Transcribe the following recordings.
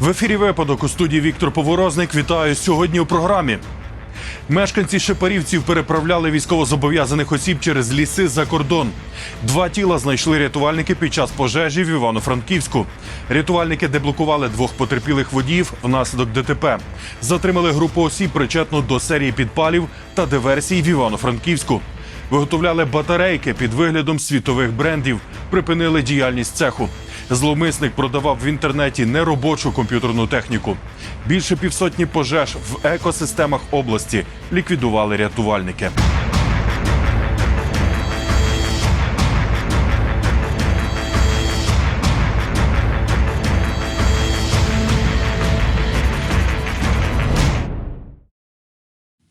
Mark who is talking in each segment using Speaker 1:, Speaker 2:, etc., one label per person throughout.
Speaker 1: В ефірі випадок у студії Віктор Поворозник. Вітаю сьогодні у програмі. Мешканці Шепарівців переправляли військовозобов'язаних осіб через ліси за кордон. Два тіла знайшли рятувальники під час пожежі в Івано-Франківську. Рятувальники деблокували двох потерпілих водіїв внаслідок ДТП. Затримали групу осіб, причетну до серії підпалів та диверсій в Івано-Франківську. Виготовляли батарейки під виглядом світових брендів. Припинили діяльність цеху. Зловмисник продавав в інтернеті неробочу комп'ютерну техніку. Більше півсотні пожеж в екосистемах області ліквідували рятувальники.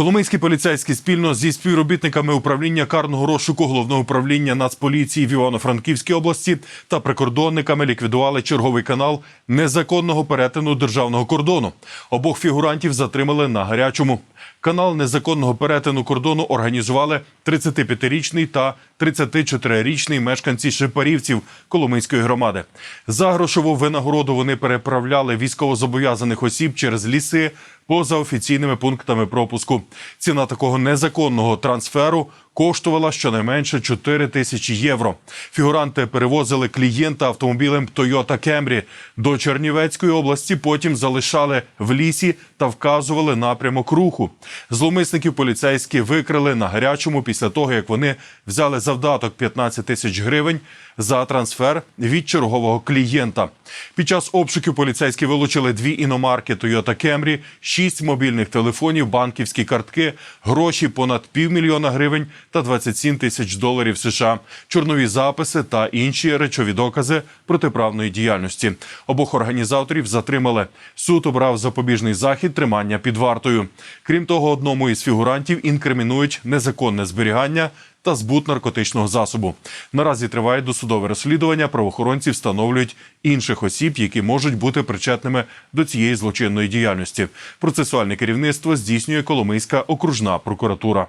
Speaker 1: Коломийські поліцейські спільно зі співробітниками управління карного розшуку головного управління Нацполіції в Івано-Франківській області та прикордонниками ліквідували черговий канал незаконного перетину державного кордону. Обох фігурантів затримали на гарячому. Канал незаконного перетину кордону організували 35-річний та 34-річний мешканці Шепарівців Коломийської громади. За грошову винагороду вони переправляли військовозобов'язаних осіб через ліси поза офіційними пунктами пропуску. Ціна такого незаконного трансферу коштувала щонайменше 4 тисячі євро. Фігуранти перевозили клієнта автомобілем Toyota Camry до Чернівецької області. Потім залишали в лісі та вказували напрямок руху. Зломисників поліцейські викрили на гарячому після того, як вони взяли завдаток 15 тисяч гривень за трансфер від чергового клієнта. Під час обшуків поліцейські вилучили дві іномарки Toyota Camry, шість мобільних телефонів, банківські картки, гроші понад півмільйона гривень та 27 тисяч доларів США, чорнові записи та інші речові докази протиправної діяльності. Обох організаторів затримали. Суд обрав запобіжний захід тримання під вартою. Крім того, одному із фігурантів інкримінують незаконне зберігання та збут наркотичного засобу. Наразі триває досудове розслідування. Правоохоронці встановлюють інших осіб, які можуть бути причетними до цієї злочинної діяльності. Процесуальне керівництво здійснює Коломийська окружна прокуратура.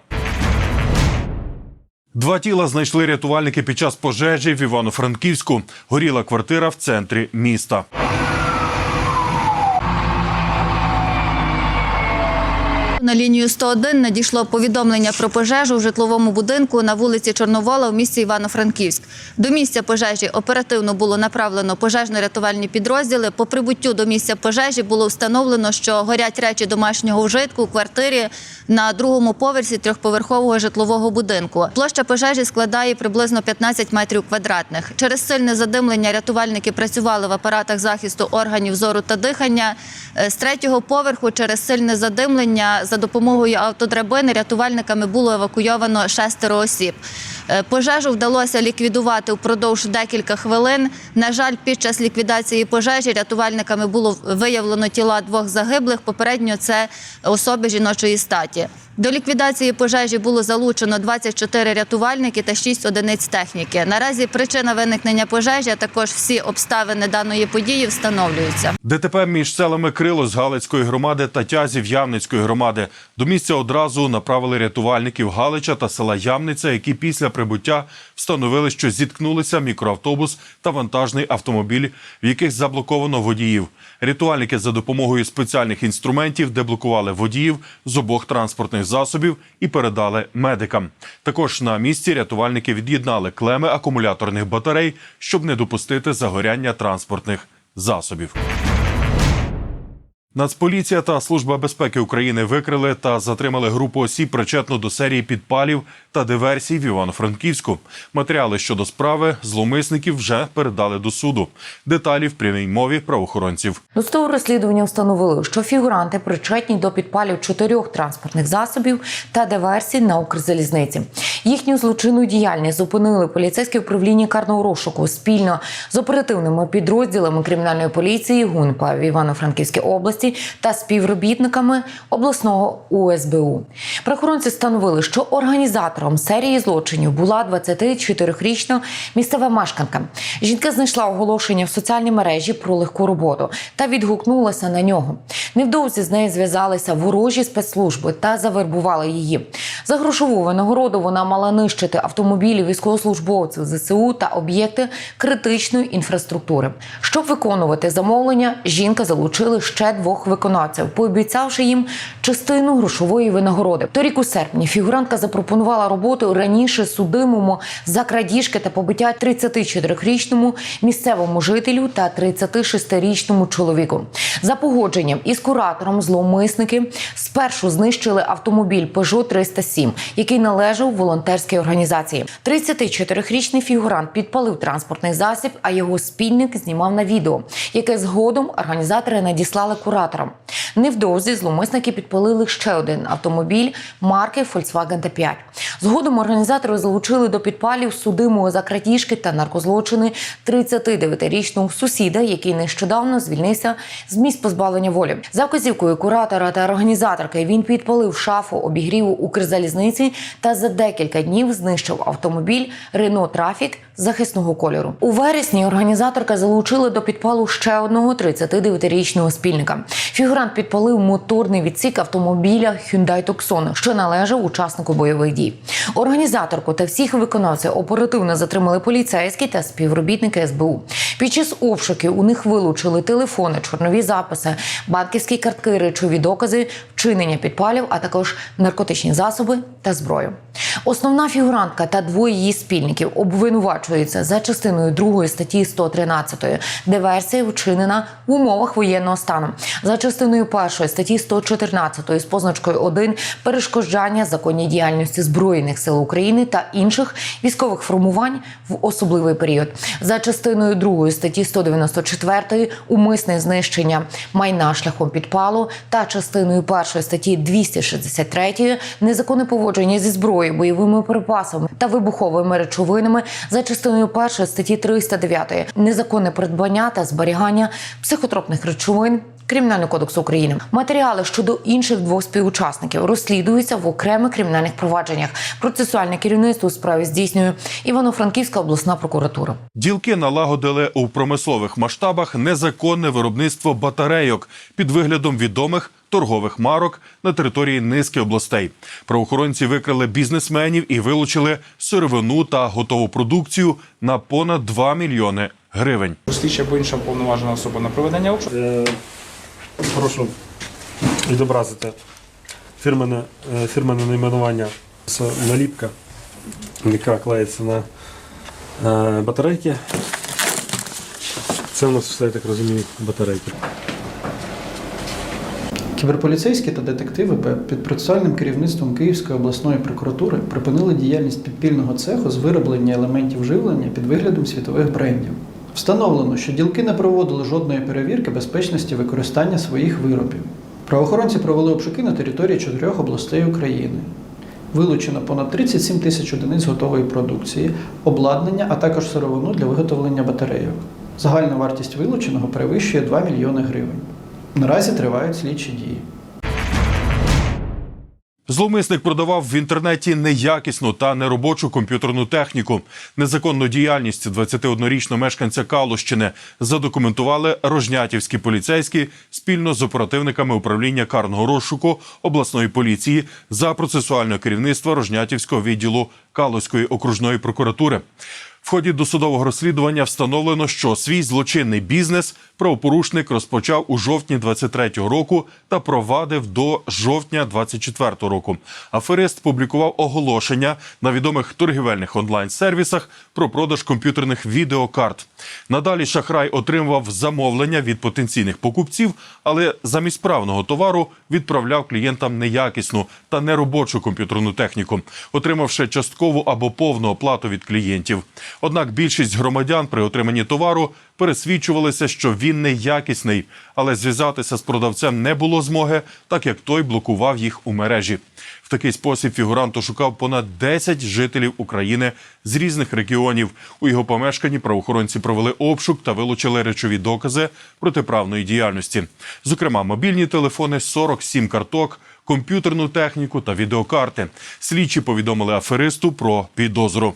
Speaker 1: Два тіла знайшли рятувальники під час пожежі в Івано-Франківську. Горіла квартира в центрі міста.
Speaker 2: На лінію 101 надійшло повідомлення про пожежу в житловому будинку на вулиці Чорновола в місті Івано-Франківськ. До місця пожежі оперативно було направлено пожежно-рятувальні підрозділи. По прибуттю до місця пожежі було встановлено, що горять речі домашнього вжитку у квартирі на другому поверсі трьохповерхового житлового будинку. Площа пожежі складає приблизно 15 метрів квадратних. Через сильне задимлення рятувальники працювали в апаратах захисту органів зору та дихання. Е, З третього поверху через сильне задимлення за допомогою автодрабини рятувальниками було евакуйовано шестеро осіб. Е, Пожежу вдалося ліквідувати впродовж декілька хвилин. На жаль, під час ліквідації пожежі рятувальниками було виявлено тіла двох загиблих. Попередньо це особи жіночої статі. До ліквідації пожежі було залучено 24 рятувальники та 6 одиниць техніки. Наразі причина виникнення пожежі, а також всі обставини даної події встановлюються.
Speaker 1: ДТП між селами Крило з Галицької громади та Тязів Ямницької громади. До місця одразу направили рятувальників Галича та села Ямниця, які після прибуття встановили, що зіткнулися мікроавтобус та вантажний автомобіль, в яких заблоковано водіїв. Рятувальники за допомогою спеціальних інструментів деблокували водіїв з обох транспортних засобів і передали медикам. Також на місці рятувальники від'єднали клеми акумуляторних батарей, щоб не допустити загоряння транспортних засобів. Нацполіція та Служба безпеки України викрили та затримали групу осіб, причетну до серії підпалів та диверсій в Івано-Франківську. Матеріали щодо справи зловмисників вже передали до суду. Деталі в прямій мові правоохоронців.
Speaker 3: Досудове розслідування встановило, що фігуранти причетні до підпалів чотирьох транспортних засобів та диверсій на Укрзалізниці. Їхню злочинну діяльність зупинили поліцейське управління карного розшуку спільно з оперативними підрозділами кримінальної поліції ГУНПА в Івано-Франківській області та співробітниками обласного УСБУ. Правоохоронці встановили, що організатором серії злочинів була 24-річна місцева мешканка. Жінка знайшла оголошення в соціальній мережі про легку роботу та відгукнулася на нього. Невдовзі з нею зв'язалися ворожі спецслужби та завербували її. За грошову винагороду вона мала нищити автомобілі військовослужбовців ЗСУ та об'єкти критичної інфраструктури. Щоб виконувати замовлення, жінка залучили ще двох виконавців, пообіцявши їм частину грошової винагороди. Торік у серпні фігурантка запропонувала роботу раніше судимому за крадіжки та побиття 34-річному місцевому жителю та 36-річному чоловіку. За погодженням із куратором зловмисники спершу знищили автомобіль Peugeot 307, який належав волонтерській організації. 34-річний фігурант підпалив транспортний засіб, а його спільник знімав на відео, яке згодом організатори надіслали кураторам. Невдовзі зловмисники підпалили ще один автомобіль марки Volkswagen T5. Згодом організатори залучили до підпалів судимого за крадіжки та наркозлочини 39-річного сусіда, який нещодавно звільнився з місць позбавлення волі. За вказівкою куратора та організаторки він підпалив шафу обігріву Укрзалізниці та за декілька днів знищив автомобіль Renault Traffic захисного кольору. У вересні організаторка залучила до підпалу ще одного 39-річного спільника. Фігурант підпалив моторний відсік автомобіля Hyundai Tucson, що належав учаснику бойових дій. Організаторку та всіх виконавців оперативно затримали поліцейські та співробітники СБУ. Під час обшуків у них вилучили телефони, чорнові записи, банківські картки, речові докази, вчинення підпалів, а також наркотичні засоби та зброю. Основна фігурантка та двоє її спільників обвинувачуються за частиною 2 статті 113, диверсія вчинена в умовах воєнного стану. За частиною 1 статті 114 з позначкою 1 перешкоджання законній діяльності збройних сил України та інших військових формувань в особливий період. За частиною 2 статті 194 умисне знищення майна шляхом підпалу та частиною 1 статті 263 незаконне поводження зі зброєю, бойовими припасами та вибуховими речовинами за частиною 1 статті 309 незаконне придбання та зберігання психотропних речовин. Кримінального кодексу України матеріали щодо інших двох співучасників розслідуються в окремих кримінальних провадженнях. Процесуальне керівництво у справі здійснює Івано-Франківська обласна прокуратура.
Speaker 1: Ділки налагодили у промислових масштабах незаконне виробництво батарейок під виглядом відомих торгових марок на території низки областей. Правоохоронці викрили бізнесменів і вилучили сировину та готову продукцію на понад 2 мільйони гривень.
Speaker 4: Слідча або інша повноважена особа на проведення обшуку.
Speaker 5: Прошу відобразити фірменне, е, фірменне найменування. Це наліпка, яка клеїться на е, батарейки. Це у нас все, я так розумію, батарейки.
Speaker 6: Кіберполіцейські та детективи під процесуальним керівництвом Київської обласної прокуратури припинили діяльність підпільного цеху з вироблення елементів живлення під виглядом світових брендів. Встановлено, що ділки не проводили жодної перевірки безпечності використання своїх виробів. Правоохоронці провели обшуки на території чотирьох областей України. Вилучено понад 37 тисяч одиниць готової продукції, обладнання, а також сировину для виготовлення батарейок. Загальна вартість вилученого перевищує 2 мільйони гривень. Наразі тривають слідчі дії.
Speaker 1: Зловмисник продавав в інтернеті неякісну та неробочу комп'ютерну техніку. Незаконну діяльність 21-річного мешканця Калущини задокументували рожнятівські поліцейські спільно з оперативниками управління карного розшуку обласної поліції за процесуальне керівництво Рожнятівського відділу Калузької окружної прокуратури. В ході досудового розслідування встановлено, що свій злочинний бізнес правопорушник розпочав у жовтні 23-го року та провадив до жовтня 24-го року. Аферист публікував оголошення на відомих торгівельних онлайн-сервісах про продаж комп'ютерних відеокарт. Надалі шахрай отримував замовлення від потенційних покупців, але замість правного товару відправляв клієнтам неякісну та неробочу комп'ютерну техніку, отримавши часткову або повну оплату від клієнтів. Однак більшість громадян при отриманні товару пересвідчувалися, що він неякісний, але зв'язатися з продавцем не було змоги, так як той блокував їх у мережі. В такий спосіб фігурант ошукав понад 10 жителів України з різних регіонів. У його помешканні правоохоронці провели обшук та вилучили речові докази протиправної діяльності, зокрема мобільні телефони, 47 карток, комп'ютерну техніку та відеокарти. Слідчі повідомили аферисту про підозру.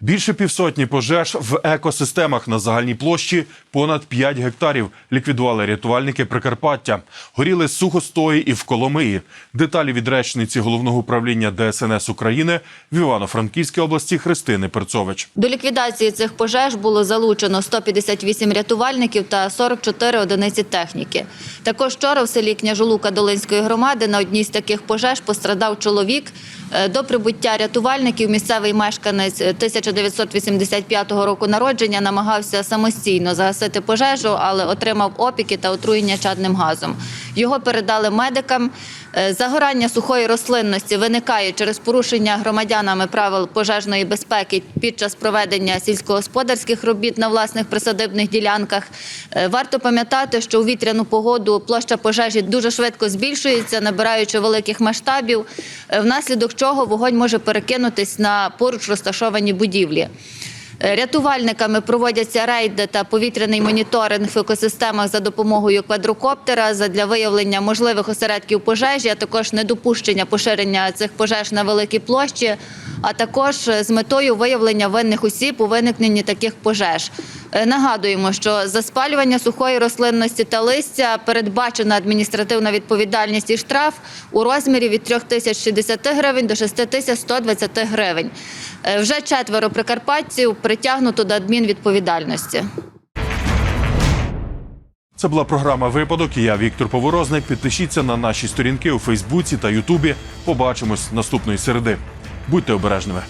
Speaker 1: Більше півсотні пожеж в екосистемах на загальній площі понад 5 гектарів ліквідували рятувальники Прикарпаття. Горіли сухостої і в Коломиї. Деталі від речниці головного управління ДСНС України в Івано-Франківській області Христини Перцович.
Speaker 2: До ліквідації цих пожеж було залучено 158 рятувальників та 44 одиниці техніки. Також вчора в селі Княжолука Долинської громади на одній з таких пожеж пострадав чоловік. Е, До прибуття рятувальників місцевий мешканець 1985 року народження намагався самостійно загасити пожежу, але отримав опіки та отруєння чадним газом. Його передали медикам. Е, Загорання сухої рослинності виникає через порушення громадянами правил пожежної безпеки під час проведення сільськогосподарських робіт на власних присадибних ділянках. Е, Варто пам'ятати, що у вітряну погоду площа пожежі дуже швидко збільшується, набираючи великих масштабів, е, внаслідок чого вогонь може перекинутись на поруч розташовані будівлі. Е, Рятувальниками проводяться рейди та повітряний моніторинг в екосистемах за допомогою квадрокоптера для виявлення можливих осередків пожежі, а також недопущення поширення цих пожеж на великі площі, а також е, з метою виявлення винних осіб у виникненні таких пожеж. Е, Нагадуємо, що за спалювання сухої рослинності та листя передбачена адміністративна відповідальність і штраф у розмірі від 3060 гривень до 6120 гривень. Е, Вже четверо прикарпатців притягнуто до адмінвідповідальності.
Speaker 1: Це була програма Випадок. і Я Віктор Поворозник. Підпишіться на наші сторінки у Фейсбуці та Ютубі. Побачимось наступної середи. Будьте обережними.